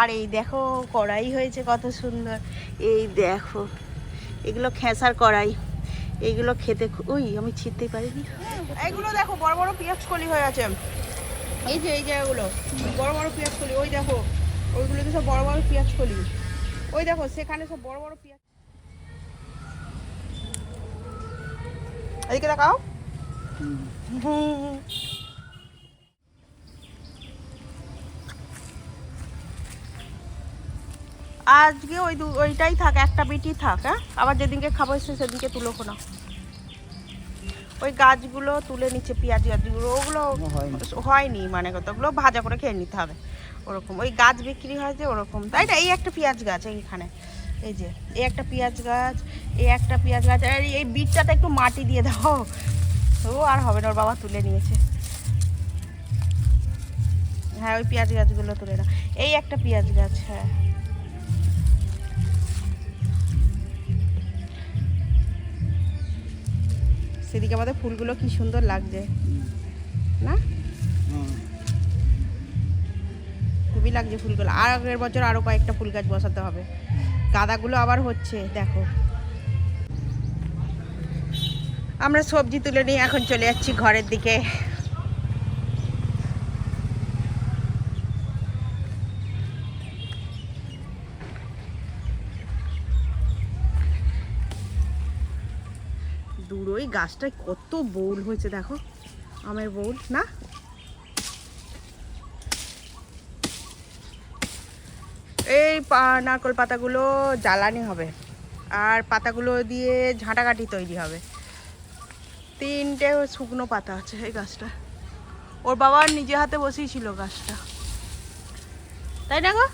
আর এই দেখো কড়াই হয়েছে কত সুন্দর। এই দেখো এগুলো খেসার কড়াই। এইগুলো খেতে ওই আমি ছিটতেই পারিনি। এগুলো দেখো বড় বড় পেঁয়াজ কলি হয়ে আছে। এই যে এই জায়গাগুলো বড় বড় পেঁয়াজ কলি ওই দেখো ওইগুলো তো সব বড় বড় পেঁয়াজ কলি। ওই দেখো সেখানে সব বড় বড় পেঁয়াজ এদিকে দেখাও হুম। আজকে ওই ওইটাই থাক একটা বিটি থাক হ্যাঁ? আবার যেদিনকে খাব এসে সেদিনকে তুলো না ওই গাছগুলো তুলে নিচ্ছে পেঁয়াজ গাছগুলো ওগুলো হয়নি। মানে কতগুলো ভাজা করে খেয়ে নিতে হবে। ওরকম ওই গাছ বিক্রি হয় যে ওরকম। তাই না এই একটা পেঁয়াজ গাছ এইখানে। এই যে এই একটা পেঁয়াজ গাছ এই একটা পেঁয়াজ গাছ আর এই বিটটাতে একটু মাটি দিয়ে দাও। ও আর হবে না ওর বাবা তুলে নিয়েছে। হ্যাঁ ওই পেঁয়াজ গাছগুলো তুলে না এই একটা পেঁয়াজ গাছ হ্যাঁ। সেদিকে আমাদের ফুলগুলো কি সুন্দর লাগছে। না? খুবই লাগছে ফুলগুলো। আর আগের বছর আরও কয়েকটা ফুল গাছ বসাতে হবে। গাঁদাগুলো আবার হচ্ছে, দেখো। আমরা সবজি তুলে নিয়ে এখন চলে যাচ্ছি ঘরের দিকে। গাছটায় কত বউল হয়েছে দেখো। আমের বউল না? এই নারকল পাতাগুলো জ্বালানি হবে। আর পাতাগুলো দিয়ে ঝাঁটাকাঠি তৈরি হবে। তিনটে শুকনো পাতা আছে এই গাছটা। ওর বাবা নিজে হাতে বসিয়েছিল গাছটা। তাই না গো?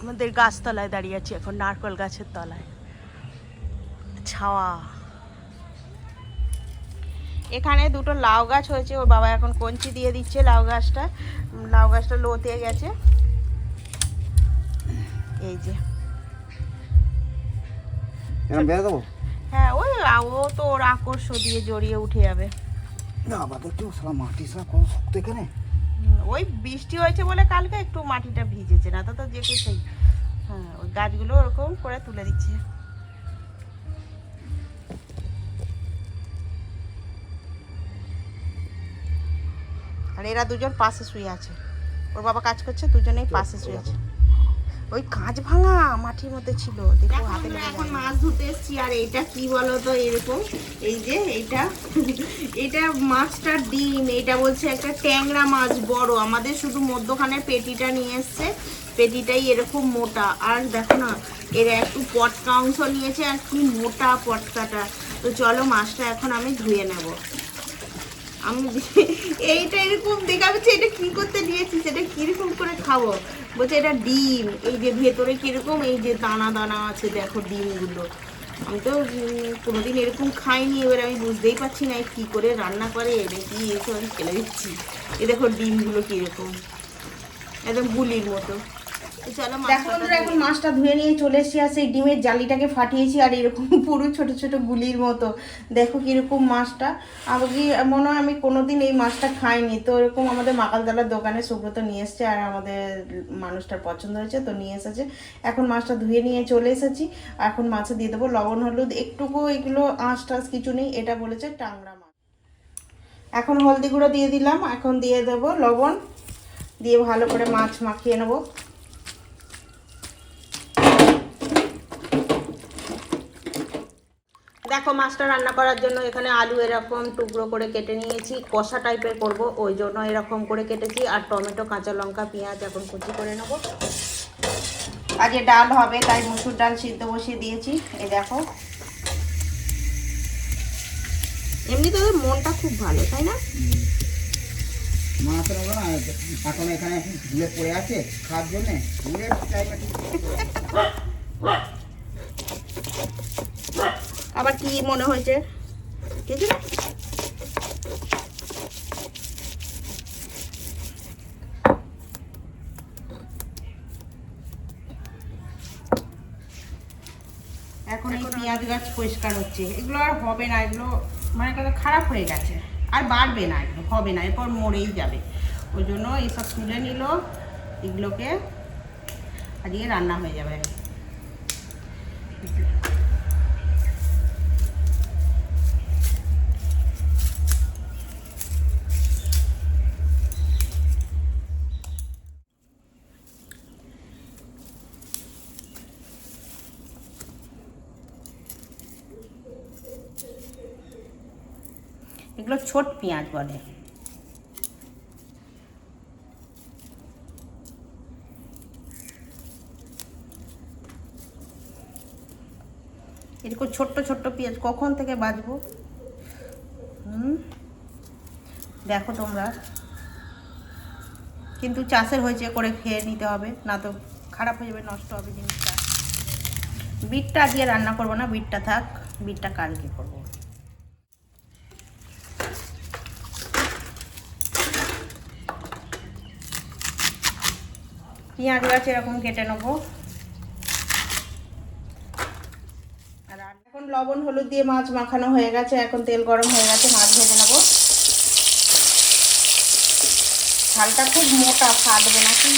আমাদের গাছতলায় দাঁড়িয়ে আছি এখন নারকল গাছের তলায়। ছাওয়া। এখানে দুটো লাউ গাছ হয়েছে ওর বাবা এখন কঞ্চি দিয়ে দিচ্ছে লাউ গাছটা। লাউ গাছটা লোতে গেছে। এই যে। হ্যাঁ ওই ও তো ওর আকর্ষ দিয়ে জড়িয়ে উঠে যাবে। না মাটি সারা কত শক্ত এখানে। ওই বৃষ্টি হয়েছে বলে কালকে একটু মাটিটা ভিজেছে না তো তো যে কে সেই হ্যাঁ ওই গাছগুলো ওরকম করে তুলে দিচ্ছে। আর এরা দুজন পাশে শুয়ে আছে। ওর বাবা কাজ করছে দুজনেই পাশে শুয়ে আছে। ওই কাঁচ ভাঙা মাটির মধ্যে ছিল দেখো হাতে এখন মাছ ধুতে এসেছি আর এটা কি বলো তো এরকম? এই যে এইটা এটা মাছটার ডিম এটা বলছে একটা ট্যাংরা মাছ বড়। আমাদের শুধু মধ্যখানের পেটিটা নিয়ে এসছে পেটিটাই এরকম মোটা। আর দেখো না এরা একটু পটকা অংশ নিয়েছে আর কি মোটা পটকাটা। তো চলো মাছটা এখন আমি ধুয়ে নেব। আমি এইটা এরকম দেখা যাচ্ছে এটা কি করতে দিয়েছিস? এটা কীরকম করে খাব? বলছে, এটা ডিম। এই যে ভেতরে কীরকম, এই যে দানা দানা আছে, দেখো ডিমগুলো। আমি তো কোনোদিন এরকম খাইনি, এবার আমি বুঝতেই পারছি না কি করে রান্না করে এটা কি এসব আমি ফেলে দিচ্ছি। এই দেখো ডিমগুলো কীরকম। একদম গুলির মতো। চলো দেখো বন্ধুরা এখন মাছটা ধুয়ে নিয়ে চলে এসেছি আর সেই ডিমের জালিটাকে ফাটিয়েছি আর এরকম পুরো ছোট ছোট গুলির মতো। দেখো কীরকম মাছটা। আমাকে মনে হয় আমি কোনোদিন এই মাছটা খাইনি। তো এরকম আমাদের মাকালতলার দোকানে সুব্রত নিয়ে এসছে আর আমাদের মানুষটার পছন্দ হয়েছে তো নিয়ে এসেছে। এখন মাছটা ধুয়ে নিয়ে চলে এসেছি। এখন মাছে দিয়ে দেবো লবণ হলুদ একটুকু এগুলো আঁশ টাশ কিছু নেই এটা বলেছে টাংরা মাছ। এখন হলদি গুঁড়ো দিয়ে দিলাম এখন দিয়ে দেবো লবণ। দিয়ে ভালো করে মাছ মাখিয়ে নেব। দেখো, মাছটা রান্না করার জন্য এখানে আলু এরকম টুকরো করে কেটে নিয়েছি। কষা টাইপের করব, ওই জন্য এরকম করে কেটেছি। আর টমেটো, কাঁচা লঙ্কা, পেঁয়াজ এখন কুচি করে নেব। এ ডাল হবে, তাই মুসুর ডাল সিদ্ধ বসিয়ে দিয়েছি। এ দেখো। এমনি তোদের মনটা খুব ভালো, তাই না? না, এখন এখানে পড়ে আছে, খাওয়ার আবার কি মনে হয়েছে? ঠিক আছে এখন এই পেঁয়াজ গাছ পরিষ্কার হচ্ছে। এগুলো আর হবে না, এগুলো মানে কথা খারাপ হয়ে গেছে। আর বাড়বে না, এগুলো হবে না, এরপর মরেই যাবে। ওই জন্য এইসব তুলে নিল, এগুলোকে আজকে রান্না হয়ে যাবে। এগুলো ছোট পেঁয়াজ বলে। এরকম ছোট্ট ছোট্ট পেঁয়াজ কখন থেকে বাজবো হুম? দেখো তোমরা। কিন্তু চাষের হয়েছে করে খেয়ে নিতে হবে, না তো খারাপ হয়ে যাবে, নষ্ট হবে জিনিসটা। বিটটা দিয়ে রান্না করব না, বিটটা থাক, বিটটা কালকে করব। পেঁয়াজ গাছ এরকম কেটে নেব। আর এখন লবণ, হলুদ দিয়ে মাছ মাখানো হয়ে গেছে, এখন তেল গরম হয়ে গেছে, মাছ ভেজে নেব। ঝালটা খুব মোটা, ফাটবে নাকি?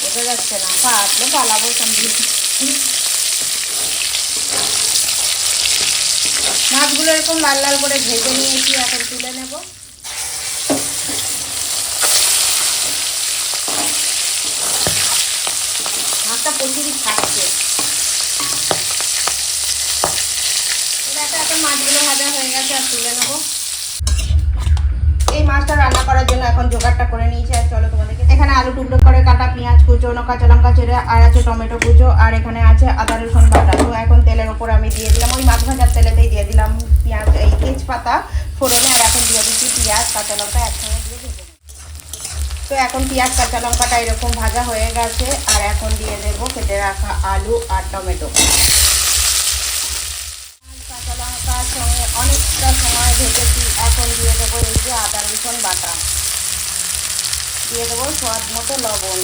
বোঝা যাচ্ছে না, ফাটলে, পালাবো সঙ্গে। মাছগুলো এরকম লাল লাল করে ভেজে নিয়েছি, এখন তুলে নেব। মাছটা প্রচুরই থাকছে। মাছগুলো ভাজা হয়ে গেছে, আর তুলে নেব। এই মাছটা রান্না করার জন্য এখন জোগাড়টা করে আর চলো তোমাদেরকে এখানে আলু করে কাটা, পেঁয়াজ কুচো, লঙ্কা আর আছে টমেটো কুচো, আর এখানে আছে আদা, রসুন বাটা। তো এখন তেলের ওপর আমি দিয়ে দিলাম, ওই মাছ ভাজার তেলেতেই দিয়ে দিলাম পেঁয়াজ, এই তেজপাতা, ফোড়নে, আর এখন দিয়ে দিচ্ছি পেঁয়াজ, কাঁচা লঙ্কা একসঙ্গে। তো এখন পেঁয়াজ, কাঁচা লঙ্কাটা এরকম ভাজা হয়ে গেছে, আর এখন দিয়ে দেবো কেটে রাখা আলু আর টমেটো। কাঁচা লঙ্কার সঙ্গে অনেকটা সময় ভেজেছি, এখন দিয়ে দেবো এই যে আদা, রসুন বাটা। দিয়ে দেবো স্বাদ মতো লবণ।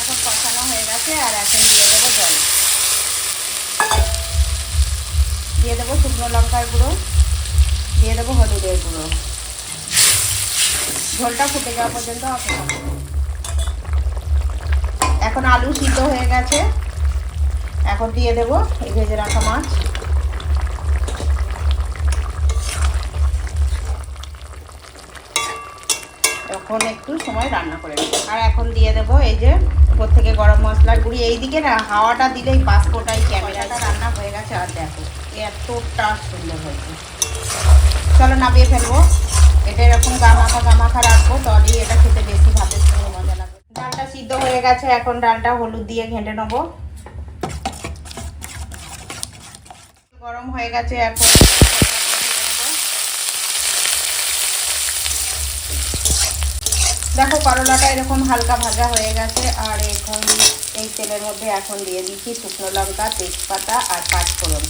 এখন কষানো হয়ে গেছে, আর এখন দিয়ে দেবো জল। দিয়ে দেবো শুকনো লঙ্কার গুঁড়ো, দিয়ে দেবো হলুদের গুঁড়ো। ঝোলটা ফুটে যাওয়া পর্যন্ত অপেক্ষা। এখন আলু সিদ্ধ হয়ে গেছে। এখন দিয়ে দেবো এই ভেজে রাখা মাছ। এখন একটু সময় রান্না করে নেব। আর এখন দিয়ে দেবো এই যে উপর থেকে গরম মশলার গুঁড়ি। এইদিকে না, হাওয়াটা দিলেই পাসপোর্টাই ক্যামেরাটা রান্না হয়ে গেছে। আর দেখো, এতটা সুন্দর হয়েছে। চলো নামিয়ে ফেলব। এটা এরকম গামাখা গামাখা রাখব তাহলেই এটা খেতে বেশি ভাতের সঙ্গে মজা লাগবে। ডালটা সিদ্ধ হয়ে গেছে, এখন ডালটা হলুদ দিয়ে ঘেঁটে নেব। গরম হয়ে গেছে, এখন দেখো করলাটা এরকম হালকা ভাজা হয়ে গেছে, আর এখন এই তেলের মধ্যে এখন দিয়ে দিচ্ছি শুকনো লঙ্কা, তেজপাতা আর পাঁচফোড়ন।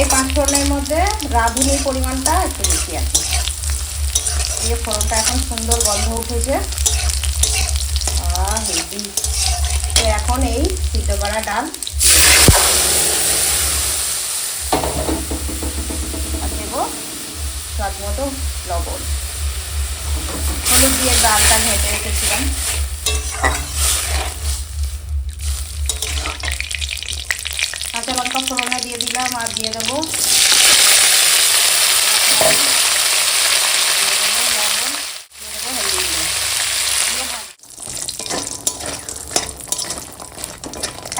এই পাঁচফোড়নের মধ্যে রাঁধুনির পরিমাণটা একটু বেশি আছে। দিয়ে ফোড়নটা এখন সুন্দর গন্ধ উঠেছে। তো এখন এই সিদ্ধ করা ডাল। দেবো স্বাদ মতো লবণ। হলুদ দিয়ে ডালটা ঘেঁটে রেখেছিলাম। লঙ্কা ফোড়নে দিয়ে দিলাম আর দিয়ে দেবো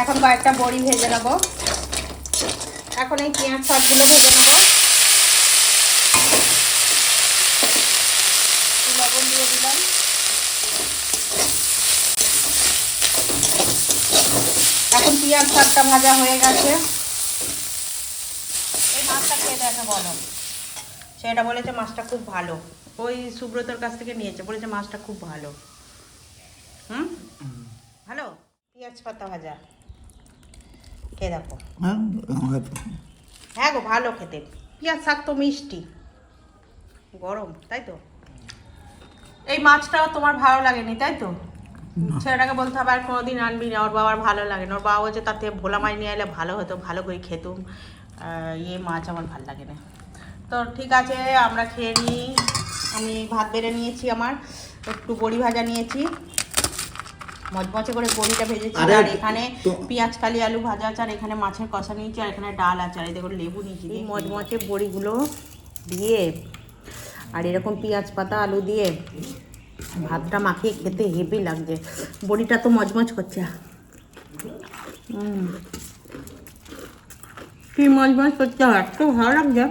এখন কয়েকটা বড়ি ভেজে নেব। এখন এই পেঁয়াজ শাকগুলো ভেজে নেব। লবণ দিয়ে দিলাম এখন পেঁয়াজ শাকটা ভাজা হয়ে গেছে। এই মাছটা খেয়ে দেখে বলো। সেটা বলেছে মাছটা খুব ভালো। ওই সুব্রতর কাছ থেকে নিয়েছে বলেছে মাছটা খুব ভালো। হুম? ভালো? পেঁয়াজ পাতা ভাজা। খেয়ে দেখো। হ্যাঁ গো ভালো খেতে। পেঁয়াজ শাক তো মিষ্টি। গরম তাই তো? এই মাছটা তোমার ভালো লাগেনি তাই তো? ছেলেটাকে বলতে হবে আর কোনোদিন আনবি না ওর বাবার ভালো লাগে না। ওর বাবা বলছে তার থেকে ভোলা মাছ নিয়ে এলে ভালো হতো ভালো করে খেতুম। ইয়ে মাছ আমার ভালো লাগে না। তো ঠিক আছে আমরা খেয়ে নিই। আমি ভাত বেড়ে নিয়েছি আমার একটু বড়ি ভাজা নিয়েছি। মচমচে করে বড়িটা ভেজেছি আর এখানে পেঁয়াজ কালি আলু ভাজা আছে আর এখানে মাছের কষা নিয়েছি আর এখানে ডাল আছে আর এই দেখুন লেবু নিয়েছি। এই মচমচে বড়িগুলো দিয়ে আর এরকম পেঁয়াজ পাতা আলু দিয়ে ভাতটা মাখিয়ে খেতে হেভি লাগছে। বড়িটা তো মজমজ করছে। কি মজমজ করছে এত ভালো লাগছে।